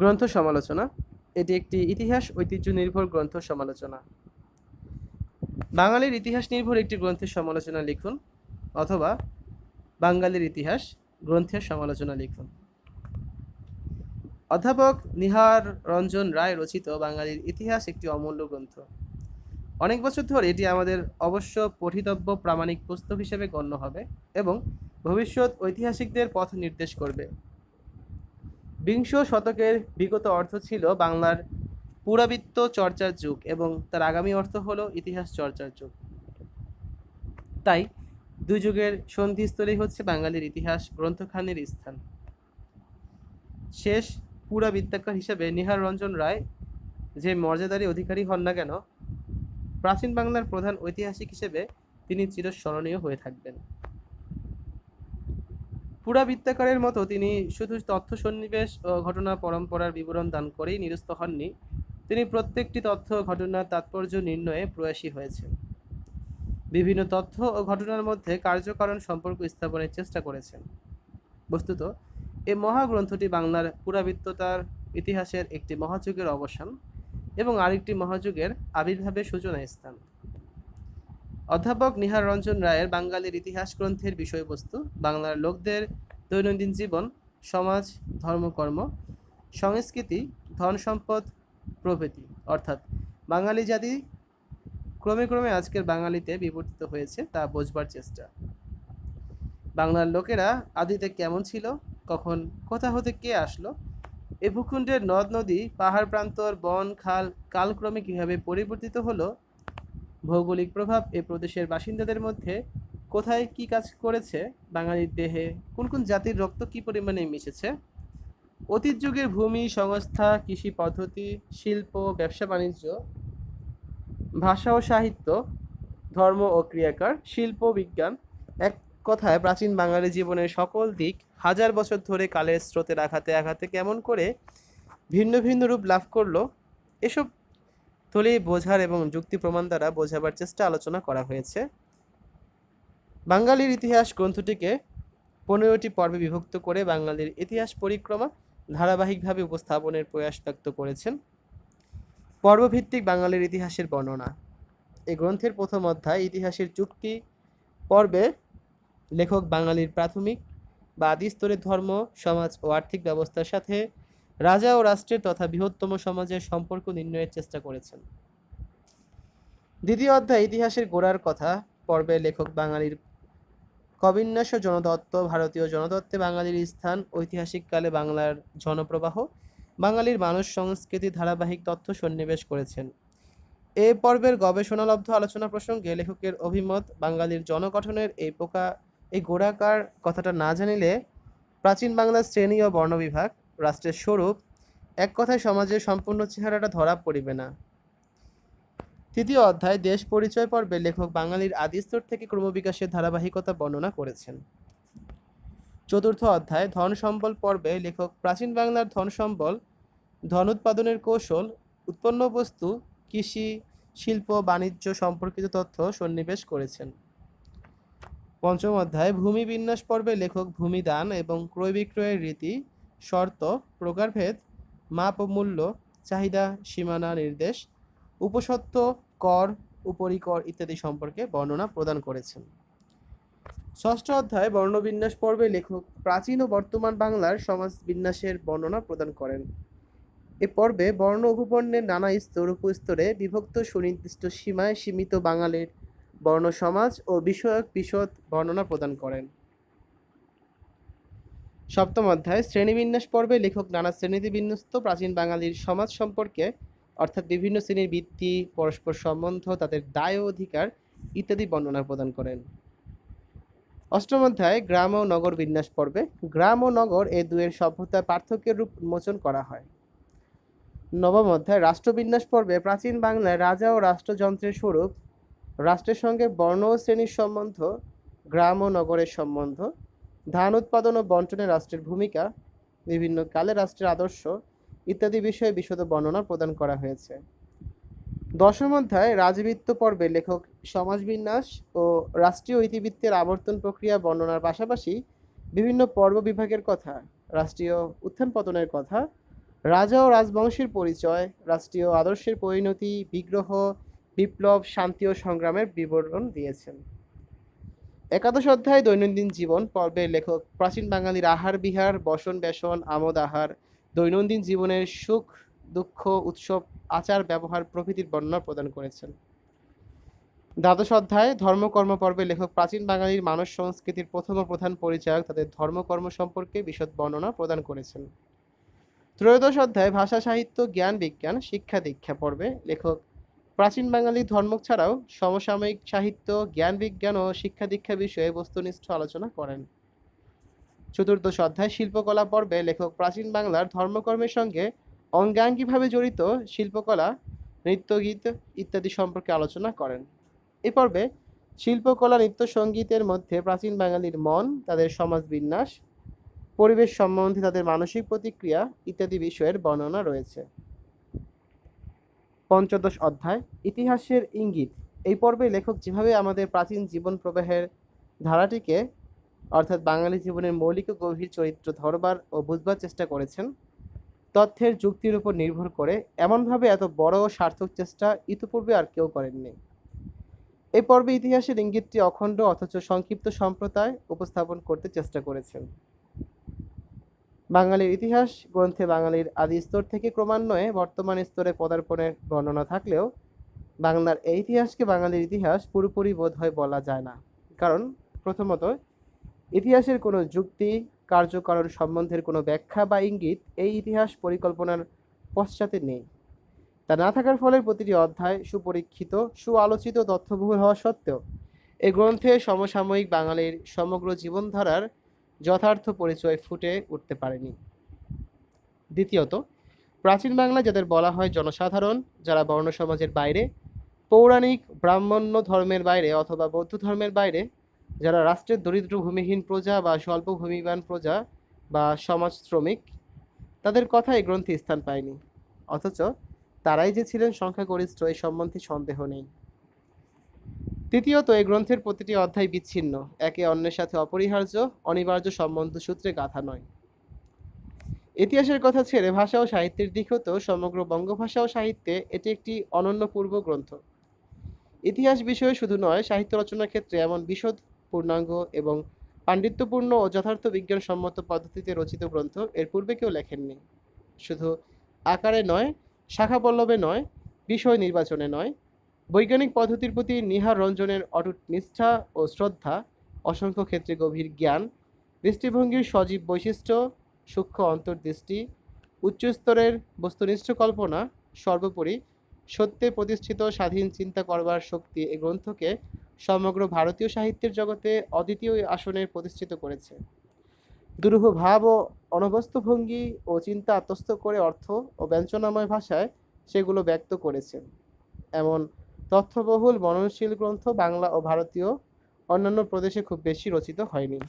গ্রন্থ সমালোচনা। এটি একটি ইতিহাস ঐতিহ্য নির্ভর গ্রন্থ সমালোচনা। বাঙালির ইতিহাস নির্ভর একটি গ্রন্থের সমালোচনা লিখুন অথবা বাঙালির ইতিহাস গ্রন্থের সমালোচনা লিখুন। অধ্যাপক নিহার রঞ্জন রায় রচিত বাঙালির ইতিহাস একটি অমূল্য গ্রন্থ। অনেক বছর ধরে এটি আমাদের অবশ্য পঠিতব্য প্রামাণিক পুস্তক হিসেবে গণ্য হবে এবং ভবিষ্যৎ ঐতিহাসিকদের পথ নির্দেশ করবে। বিংশ শতকের বিগত অর্থ ছিল বাংলার পুরাবৃত্ত চর্চার যুগ এবং তার আগামী অর্থ হল ইতিহাস চর্চার যুগ। তাই দুই যুগের সন্ধিস্থলেই হচ্ছে বাঙালির ইতিহাস গ্রন্থখানির স্থান। শেষ পুরাবিদ্যাকার হিসেবে নিহার রঞ্জন রায় যে মর্যাদারই অধিকারী হন না কেন, প্রাচীন বাংলার প্রধান ঐতিহাসিক হিসেবে তিনি চিরস্মরণীয় হয়ে থাকবেন। পুরাবিদ্যাকারের মতো তিনি শুধু তথ্য সন্নিবেশ ও ঘটনা পরম্পরার বিবরণ দান করেই নিরস্ত হননি। তিনি প্রত্যেকটি তথ্য ঘটনার তাৎপর্য নির্ণয়ে প্রয়াসী হয়েছেন। বিভিন্ন তথ্য ও ঘটনার মধ্যে কার্যকারণ সম্পর্ক স্থাপনের চেষ্টা করেছেন। বস্তুত এই মহাগ্রন্থটি বাংলার পুরাবৃত্ততার ইতিহাসের একটি মহাযুগের অবসান এবং আরেকটি মহাযুগের আবির্ভাবের সূচনা স্থান অধ্যাপক নিহার রঞ্জন রায়ের বাঙালির ইতিহাস গ্রন্থের বিষয়বস্তু, বাংলার লোকদের দৈনন্দিন জীবন, সমাজ, ধর্মকর্ম, সংস্কৃতি, ধন সম্পদ, প্রভৃতি। অর্থাৎ বাঙালি জাতি ক্রমে ক্রমে আজকের বাঙালিতে বিবর্তিত হয়েছে, তা বোঝবার চেষ্টা। বাংলার লোকেরা আদিতে কেমন ছিল, কখন, কোথা হতে কে আসলো, এ ভূখণ্ডের নদ নদী, পাহাড় প্রান্তর বন, খাল, কালক্রমে কীভাবে পরিবর্তিত হলো ভৌগোলিক প্রভাব এ প্রদেশের বাসিন্দাদের মধ্যে কোথায় কি কাজ করেছে, বাঙালির দেহে কোন কোন জাতির রক্ত কি পরিমাণে মিশেছে, অতীত যুগের ভূমি, সংস্থা, কৃষি পদ্ধতি, শিল্প, ব্যবসা, বাণিজ্য, ভাষা ও সাহিত্য, ধর্ম ও ক্রিয়াকার, শিল্প, বিজ্ঞান এক কথায় প্রাচীন বাঙালি জীবনের সকল দিক হাজার বছর ধরে কালের স্রোতের আঘাতে আঘাতে কেমন করে ভিন্ন ভিন্ন রূপ লাভ করল, এসব তলে বোঝার এবং যুক্তি প্রমাণ দ্বারা বোঝাবার চেষ্টা আলোচনা করা হয়েছে। বাঙালির ইতিহাস গ্রন্থটিকে পনেরোটি পর্বে বিভক্ত করে বাঙালির ইতিহাস পরিক্রমা ধারাবাহিকভাবে উপস্থাপনের প্রয়াস ব্যক্ত করেছেন। পর্বভিত্তিক বাঙালির ইতিহাসের বর্ণনা। এই গ্রন্থের প্রথম অধ্যায় ইতিহাসের চুক্তি পর্বে লেখক বাঙালির প্রাথমিক বা আদি স্তরের ধর্ম, সমাজ ও আর্থিক ব্যবস্থার সাথে রাজা ও রাষ্ট্রের তথা বৃহত্তম সমাজের সম্পর্ক নির্ণয়ের চেষ্টা করেছেন। দ্বিতীয় অধ্যায়, ইতিহাসের গোড়ার কথা। পর্বে লেখক বাঙালির কবিন্যাস ও জনদত্ত, ভারতীয় জনদত্তে বাঙালির স্থান, ঐতিহাসিক কালে বাংলার জনপ্রবাহ, বাঙালির মানুষ সংস্কৃতি ধারাবাহিক তথ্য সন্নিবেশ করেছেন। এ পর্বের গবেষণালব্ধ আলোচনা প্রসঙ্গে লেখকের অভিমত, বাঙালির জনগঠনের এই পোকা, এই গোড়াকার কথাটা না জানিলে প্রাচীন বাংলার শ্রেণি ও বর্ণবিভাগ রাষ্ট্রের স্বরূপ, এক কথায় সমাজের সম্পূর্ণ চেহারাটা ধরা পড়িবে না। তৃতীয় অধ্যায়, দেশ পরিচয় পর্বে লেখক বাঙালির আদিস্তর থেকে ক্রমবিকাশের ধারাবাহিকতা বর্ণনা করেছেন। চতুর্থ অধ্যায়, ধন সম্বল পর্বে লেখক প্রাচীন বাংলার ধন সম্বল, ধন উৎপাদনের কৌশল, উৎপন্ন বস্তু, কৃষি, শিল্প, বাণিজ্য সম্পর্কিত তথ্য সন্নিবেশ করেছেন। পঞ্চম অধ্যায়, ভূমি বিন্যাস পর্বে লেখক ভূমি দান এবং ক্রয় বিক্রয়ের রীতি শর্ত, প্রকারভেদ, মাপ মূল্য, চাহিদা, সীমানা নির্দেশ, উপসত্ত্ব, কর, উপরিকর ইত্যাদি সম্পর্কে বর্ণনা প্রদান করেছেন। ষষ্ঠ অধ্যায়, বর্ণবিন্যাস পর্বে লেখক প্রাচীন ও বর্তমান বাংলার সমাজ বিন্যাসের বর্ণনা প্রদান করেন। এ পর্বে বর্ণ উপবর্ণের নানা স্তর উপস্তরে বিভক্ত সুনির্দিষ্ট সীমায় সীমিত বাঙালির বর্ণ সমাজ ও বিষয়ক বিশদ বর্ণনা প্রদান করেন। সপ্তম অধ্যায়, শ্রেণীবিন্যাস পর্বে লেখক নানা শ্রেণীতে বিন্যস্ত প্রাচীন বাঙালির সমাজ সম্পর্কে, অর্থাৎ বিভিন্ন শ্রেণির বৃত্তি পরস্পর সম্বন্ধ, তাদের দায় ও অধিকার ইত্যাদি বর্ণনা প্রদান করেন। অষ্টম অধ্যায়, গ্রাম ও নগর বিন্যাস পর্বে। গ্রাম ও নগর এ দুয়ের সভ্যতার পার্থক্যের রূপ উন্মোচন করা হয়। নবম অধ্যায়, রাষ্ট্রবিন্যাস পর্বে প্রাচীন বাংলায় রাজা ও রাষ্ট্রযন্ত্রের স্বরূপ, রাষ্ট্রের সঙ্গে বর্ণ ও শ্রেণির সম্বন্ধ, গ্রাম ও নগরের সম্বন্ধ ধান উৎপাদন ও বন্টনে রাষ্ট্রের ভূমিকা, বিভিন্ন কালে রাষ্ট্রের আদর্শ ইত্যাদি বিষয়ে বিশদ বর্ণনা প্রদান করা হয়েছে। দশম অধ্যায়, রাজবৃত্ত পর্বে লেখক সমাজবিন্যাস ও রাষ্ট্রীয় ইতিবৃত্তের আবর্তন প্রক্রিয়া বর্ণনার পাশাপাশি বিভিন্ন পর্ব বিভাগের কথা, রাষ্ট্রীয় উত্থান পতনের কথা, রাজা ও রাজবংশের পরিচয়, রাষ্ট্রীয় আদর্শের পরিণতি, বিগ্রহ, বিপ্লব, শান্তি ও সংগ্রামের বিবরণ দিয়েছেন। একাদশ অধ্যায় দৈনন্দিন জীবন পর্বের লেখক প্রাচীন বাঙালির আহার, বিহার, বসন, বেসন, আমোদ আহার, দৈনন্দিন জীবনের সুখ, দুঃখ, উৎসব, আচার, ব্যবহার প্রভৃতির বর্ণনা প্রদান করেছেন। দ্বাদশ অধ্যায় ধর্মকর্ম পর্বে লেখক প্রাচীন বাঙালির মানস সংস্কৃতির প্রথম ও প্রধান পরিচায়ক তাদের ধর্মকর্ম সম্পর্কে বিশদ বর্ণনা প্রদান করেছেন। ত্রয়োদশ অধ্যায় ভাষা, সাহিত্য, জ্ঞান, বিজ্ঞান, শিক্ষা দীক্ষা পর্বে লেখক প্রাচীন বাঙালি ধর্ম ছাড়াও সমসাময়িক সাহিত্য, জ্ঞান বিজ্ঞান ও শিক্ষা দীক্ষা বিষয়ে বস্তুনিষ্ঠ আলোচনা করেন। চতুর্দশ অধ্যায় শিল্পকলা পর্বে লেখক প্রাচীন বাংলার ধর্মকর্মের সঙ্গে অঙ্গাঙ্গিভাবে জড়িত শিল্পকলা, নৃত্যগীত ইত্যাদি সম্পর্কে আলোচনা করেন। এ পর্বে শিল্পকলা, নৃত্য, সঙ্গীতের মধ্যে প্রাচীন বাঙালির মন, তাদের সমাজ বিন্যাস পরিবেশ সম্বন্ধে তাদের মানসিক প্রতিক্রিয়া ইত্যাদি বিষয়ের বর্ণনা রয়েছে। পঞ্চদশ অধ্যায়, ইতিহাসের ইঙ্গিত। এই পর্বে লেখক যেভাবে আমাদের প্রাচীন জীবন প্রবাহের ধারাটিকে, অর্থাৎ বাঙালি জীবনের মৌলিক ও গভীর চরিত্র ধরবার ও বুঝবার চেষ্টা করেছেন, তথ্যের যুক্তির উপর নির্ভর করে এমনভাবে এত বড় ও সার্থক চেষ্টা ইতিপূর্বে আর কেউ করেননি। এই পর্বে ইতিহাসের ইঙ্গিতটি অখণ্ড অথচ সংক্ষিপ্ত সম্প্রদায় উপস্থাপন করতে চেষ্টা করেছেন। বাঙালির ইতিহাস, গ্রন্থে বাঙালির আদি স্তর থেকে ক্রমান্বয়ে বর্তমান স্তরে পদার্পণের বর্ণনা থাকলেও বাংলার এই ইতিহাসকে বাঙালির ইতিহাস পুরোপুরি বোধ হয় বলা যায় না। কারণ প্রথমত, ইতিহাসের কোনো যুক্তি, কার্যকারণ সম্বন্ধের কোনো ব্যাখ্যা বা ইঙ্গিত এই ইতিহাস পরিকল্পনার পশ্চাতে নেই। তা না থাকার ফলে প্রতিটি অধ্যায় সুপরীক্ষিত, সুআলোচিত তথ্যবহুল হওয়া সত্ত্বেও এই গ্রন্থে সমসাময়িক বাঙালির সমগ্র জীবনধারার যথার্থ পরিচয় ফুটে উঠতে পারেনি। দ্বিতীয়ত, প্রাচীন বাংলা যাদের বলা হয় জনসাধারণ, যারা বর্ণ সমাজের বাইরে, পৌরাণিক ব্রাহ্মণ্য ধর্মের বাইরে অথবা বৌদ্ধ ধর্মের বাইরে, যারা রাষ্ট্রের দরিদ্র ভূমিহীন প্রজা বা স্বল্প ভূমিবান প্রজা বা সমাজ শ্রমিক, তাদের কথা এই গ্রন্থে স্থান পায়নি। অথচ তারাই যে ছিলেন সংখ্যাগরিষ্ঠ এই সম্বন্ধে সন্দেহ নেই। তৃতীয়ত এই গ্রন্থের প্রতিটি অধ্যায় বিচ্ছিন্ন, একে অন্যের সাথে অপরিহার্য, অনিবার্য সম্বন্ধ সূত্রে গাথা নয়। ইতিহাসের কথা ছেড়ে ভাষা ও সাহিত্যের দিক হতেও সমগ্র বঙ্গভাষা ও সাহিত্যে এটি একটি অনন্য পূর্ব গ্রন্থ। ইতিহাস বিষয়ে শুধু নয়, সাহিত্য রচনার ক্ষেত্রে এমন বিশদ, পূর্ণাঙ্গ এবং পাণ্ডিত্যপূর্ণ ও যথার্থ বিজ্ঞানসম্মত পদ্ধতিতে রচিত গ্রন্থ এর পূর্বে কেউ লেখেননি। শুধু আকারে নয় শাখা পল্লবে নয়, বিষয় নির্বাচনে নয় বৈজ্ঞানিক পদ্ধতির প্রতি নিহার রঞ্জনের অটুট নিষ্ঠা ও শ্রদ্ধা, অসংখ্য ক্ষেত্রে গভীর জ্ঞান, দৃষ্টিভঙ্গির সজীব বৈশিষ্ট্য, সূক্ষ্ম অন্তর্দৃষ্টি, উচ্চস্তরের বস্তুনিষ্ঠ কল্পনা, সর্বোপরি সত্যে প্রতিষ্ঠিত স্বাধীন চিন্তা করবার শক্তি এই গ্রন্থকে সমগ্র ভারতীয় সাহিত্যের জগতে অদ্বিতীয় আসনে প্রতিষ্ঠিত করেছে। দুরূহ ভাব ও অনবস্ত ভঙ্গি ও চিন্তা আত্মস্থ করে অর্থ ও ব্যঞ্জনাময় ভাষায় সেগুলো ব্যক্ত করেছেন। এমন তথ্যবহুল মননশীল গ্রন্থ বাংলা ও ভারতীয় অন্যান্য প্রদেশে খুব বেশি রচিত হয়নি।